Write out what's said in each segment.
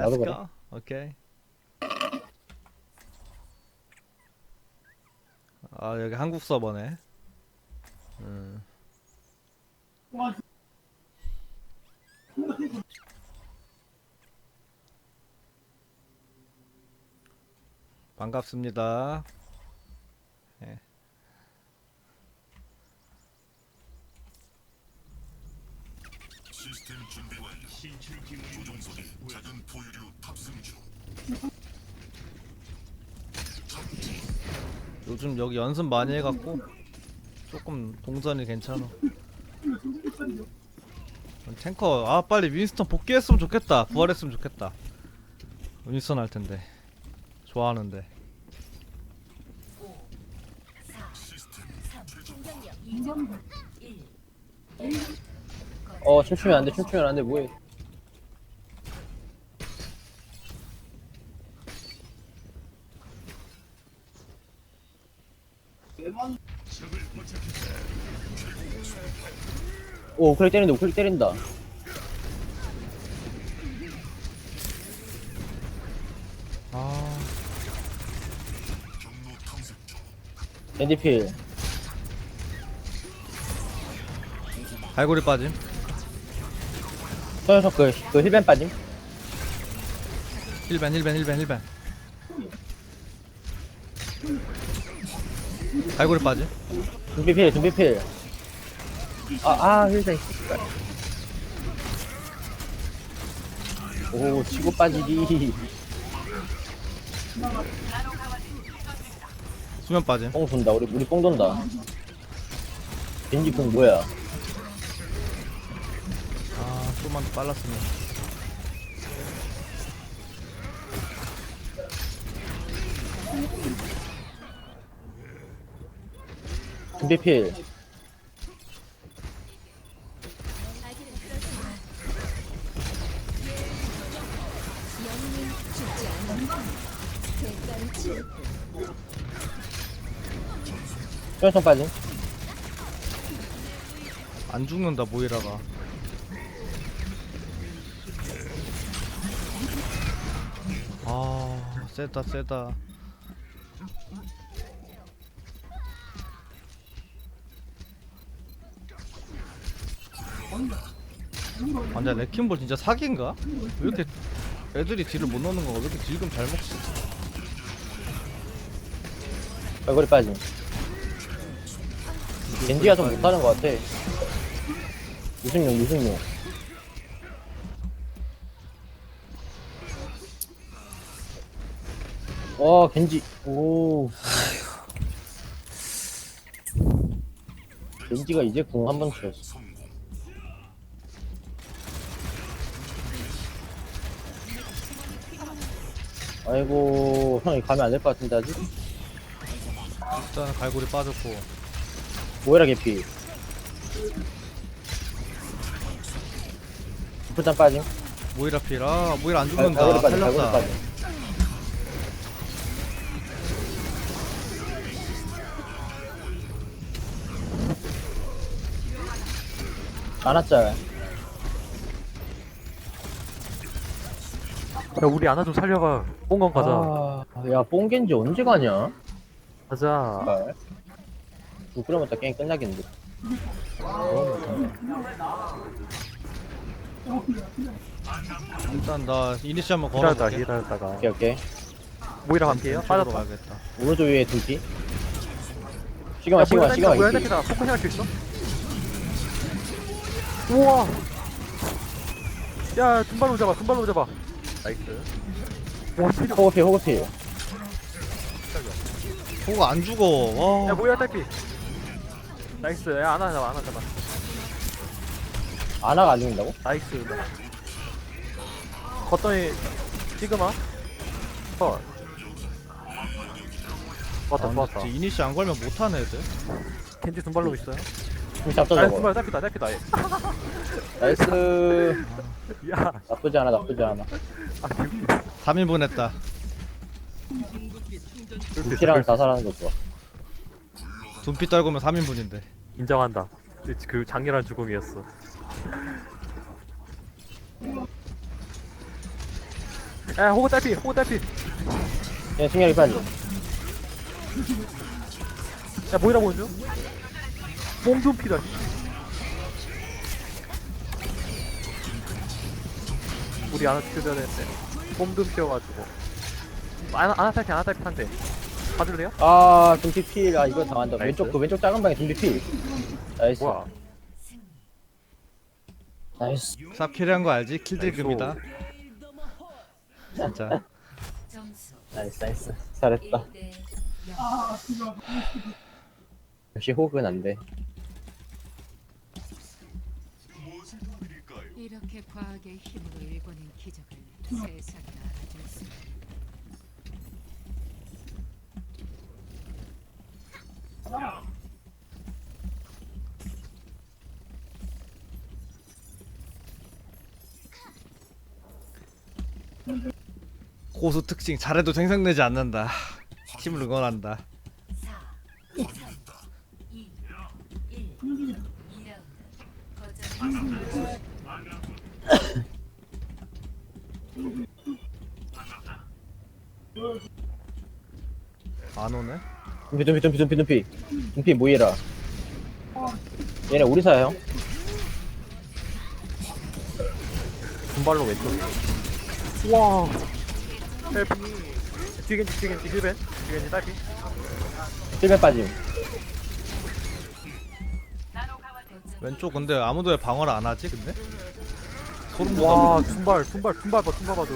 나도 Let's 그래. go. 오케이. 아 여기 한국 서버네. 음. 반갑습니다. 시스템 준비 완료. 조종석에 작은 포유류 탑승 중. 요즘 여기 연습 많이 해갖고 조금 동선이 괜찮아. 탱커 아 빨리 윈스턴 복귀했으면 좋겠다. 부활했으면 좋겠다. 윈스턴 할 텐데 좋아하는데. 어 춤추면 안돼 춤추면 안돼 뭐해 오 우클릭 때린다 우클릭 때린다 아. 앤디필 갈고리 빠짐. 서현석 그, 그 힐벤 빠짐 힐벤 힐벤 힐벤 힐벤. 갈고리 빠짐. 둠비필 둠비필 아 아 힐벤 씨발. 오 치고 빠지기 수면 빠짐. 뽕 돈다 우리 우리 뽕 돈다 겐지 뽕 뭐야 아 좀만 더 빨랐으면. 둠비필 수연성 빠짐 안 죽는다 모이라가. 아 세다 세다. 완전 레킹볼 진짜 사기인가? 왜 이렇게 애들이 딜을 못 넣는 건가? 왜 이렇게 딜금 잘 먹지? 얼굴이 빠짐 겐지가 좀 못하는 것 같아 유승용 유승용 와 겐지 오 겐지가 이제 궁 한 번 쳤어. 아이고 형이 가면 안 될 것 같은데 아직 일단 갈고리 빠졌고 모이라 개피 부탄 빠짐 모이라 필. 아 모이라 안 갈- 죽는다. 갈고리 빠짐 갈고리 살렸다. 빠짐 안았짤 야 우리 아나 좀 살려가 뽕건 가자 아, 야 뽕겐지 언제 가냐 가자 발. 그러면 다 게임 끝나겠는데 일단 나 이니시 한번 기다렸다 걸어볼게. 기다렸다가 오케이 오케이 모이라 왼쪽으로 빠졌다 가야겠다. 오른쪽 위에 둘기 시그마 시그마 시그마 모이라 이기 땡기다 포커싱 할수 있어? 우와. 야 금발로 잡아 금발로 잡아. 나이스. 호그필 호그필 보고 안 죽어. 야 와. 모이라 딸피. 나이스. 야 아나 잡아 아나 잡아. 아나가 안 죽는다고? 나이스. 걷더니 시그마? 컷 좋았다 아, 좋았다. 근데 이니시 안 걸면 못하네 애들. 겐지 금발로 있어요? 잡자 나이스 저거 금발 딸피다 딸피다. 얘. 나이스 야 나쁘지 않아 나쁘지 않아 아, 개웃기다. 3인분 했다. 루키랑 자살하는 거 좋아 둠피 떨구면 3인분인데. 인정한다. 그 장렬한 죽음이었어. 야 호구 딸피 호구 딸피 얘 승렬이 빠지. 야 보는 중? 몸좀 피다 우리 아나 죽여야 되는데 몸좀 피워가지고 아나 아나 탈피 아나 탈피 한대 봐줄래요? 아, 둠피 필. 아, 이거 당한다. 나이스. 왼쪽, 그 왼쪽 작은 방에 둠피 필. 나이스. 뭐야 나이스. 쌉 캐리한 거 알지? 킬딜금이다 진짜 점수 나이스, 나이스. 잘했다. 1대 역시 호흡은 안 돼. 이렇게 과학의 힘으로 일궈낸 기적을 세상에 알아줬습니다. 고수 특징 잘해도 생성내지 않는다 팀을 응원한다 4, 3, 2, 1. 2라운드. 거점 안 오네 둠피, 둠피, 둠피, 둠피, 둠피. 둠피 모이라. 얘네 우리 사야 형. 분발로 왼쪽 우와 헬피 뒤겐지 뒤겐지 힐벤 뒤겐지 딸피 실패 빠짐. 왼쪽 근데 아무도 왜 방어를 안 하지 근데? 소름 돋아 와 분발 분발 분발 봐 분발 봐도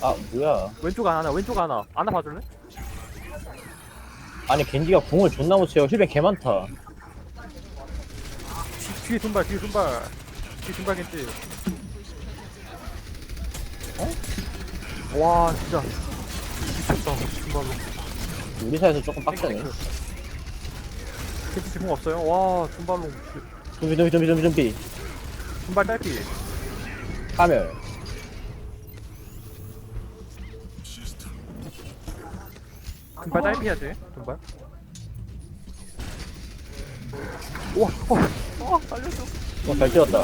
아, 뭐야. 왼쪽 하나 왼쪽 하나 하나 봐줄래? 아니, 겐지가 궁을 존나 못 채워. 힐백 개 많다. 뒤, 뒤에 분발 뒤에 분발 뒤에 분발 겐지 어? 와 진짜 미쳤다 분발로 우리 사에서 조금 빡세네. 겐지 지붕 없어요? 와 분발로 둠피, 둠피, 둠피, 둠피, 둠피. 분발 딸피 파멸. 분발 딸피야지 분발 우와 어, 어 살려줘 어, 잘 뛰었다.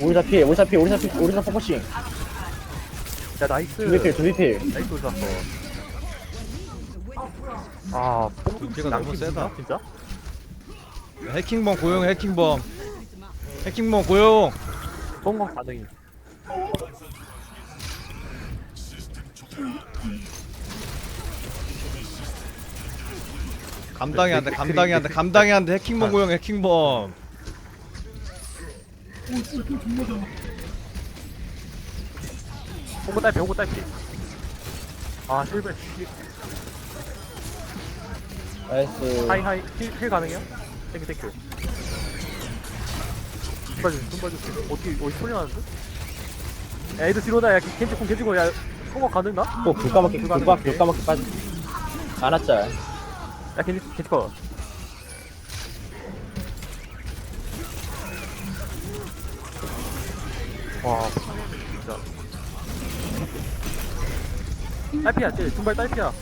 우리사 피해, 우리사 피해, 우리사 피해, 우리사 포커싱. 야 나이스 두비 필, 두비 필. 나이스 좋았어 아 둠피가 너무 세다. 진짜? 해킹범 고용 해킹범 해킹범 고용 성공 가능이 감당이 안돼 감당이 안돼 감당이 안돼 해킹범 고용 해킹범 홍보 딸피 홍보 딸피 아 실베 실- 나이스. 하이 하이 힐, 힐 가능해요? 땡큐 땡큐 손발 좀 손발 좀 어떻게 어디 소리 나는데? 야 애들 뒤로 나야 겐지콩 겐지콩 야 성공 가능 나? 또 불까먹기, 불까, 불까먹기 빠지. 안 왔자. 야 겐지 겐지커. 와. 진짜. 딸피야 쟤 중발 딸피야.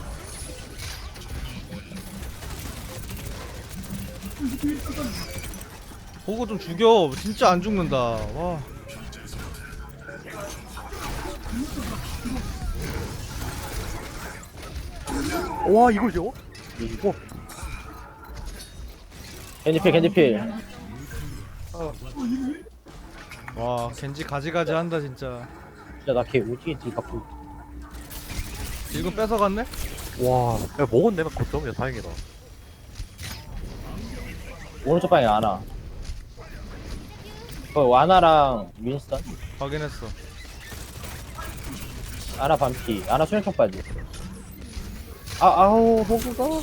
보고 좀 죽여. 진짜 안 죽는다. 와. 와 이거죠? 이거. 겐지필, 겐지필. 와 겐지 가지가지 한다 진짜 진짜 나걔 오지게 뒤 갖고 지금 뺏어갔네? 와, 야 먹었네, 거점. 야 다행이다. 오른쪽 방에 아나. 그 와나랑 윈스턴? 확인했어 아나 반피. 아나 수영총 빠지. 아, 아우, 호구가.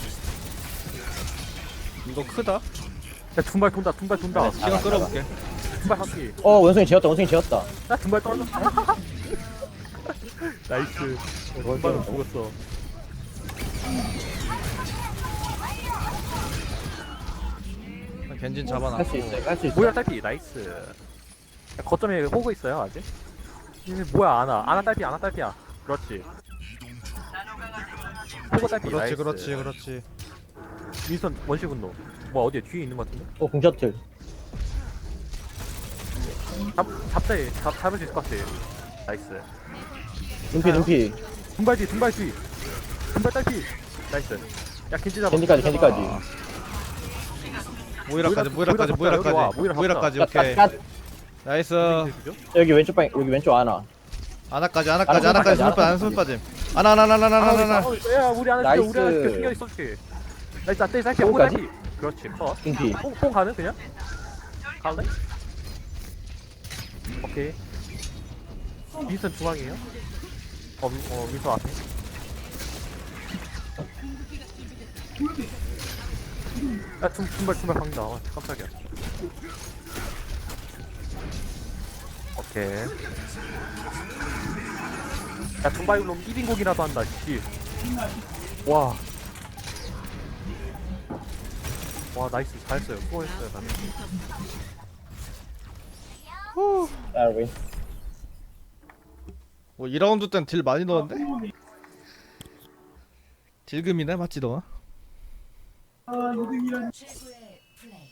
이거 크다 야 둔발 돈다, 둔발 돈다. 시간 끌어볼게 둔발 한피. 어, 원숭이 지었다, 원숭이 지었다. 야 둔발 떨어져. 나이스. 둔발은 죽었어. 겐진 잡아놔 할 수 있어요, 할수 있어요. 뭐야 딸피, 나이스. 야, 거점에 호구 있어요 아직? 뭐야 아나, 아나 딸피, 아나 딸피야. 그렇지. 호구 딸피, 그렇지 나이스. 그렇지 그렇지. 윈선 원시 분노. 뭐 어디에? 뒤에 있는 것 같은데? 어, 궁셔틀. 잡, 잡자 얘 잡, 잡을 수 있을 것 같아. 나이스. 눈피 눈피. 등발 뒤 등발 뒤. 등발 딸피. 나이스. 야 겐지 잡아. 캔디까지. 캔디까지. 모이라까지 모이라 모이라까지 모이라 모이라까지 갓, 오케이. 갓, 갓. 나이스? 여기 왼쪽 방 여기 왼쪽 하나. 아나까지 아나까지 아나 아나까지 손손 빠짐 손 빠짐 아나 아나 아나 아나 아나 아나 아, 야 우리 하나 나이스. 우리 하나 승렬이 써줄게 나이스 안돼 살게 뽕까지? 뽕까지? 그렇지 컷. 뽕, 뽕 가는 그냥? 갈래? 오케이. 윈선 중앙이에요? 어, 윈- 어 윈선 앞에. 야 중, 중발 중발 방다. 아, 깜짝이야. 오케이 야 금바이올롬 1인곡이라도 한다 씨. 와. 와 나이스 잘했어요 수고했어요 나는 후뭐 2라운드 땐 딜 많이 넣었는데? 딜금이네 맞지 너? 최고의 플레이.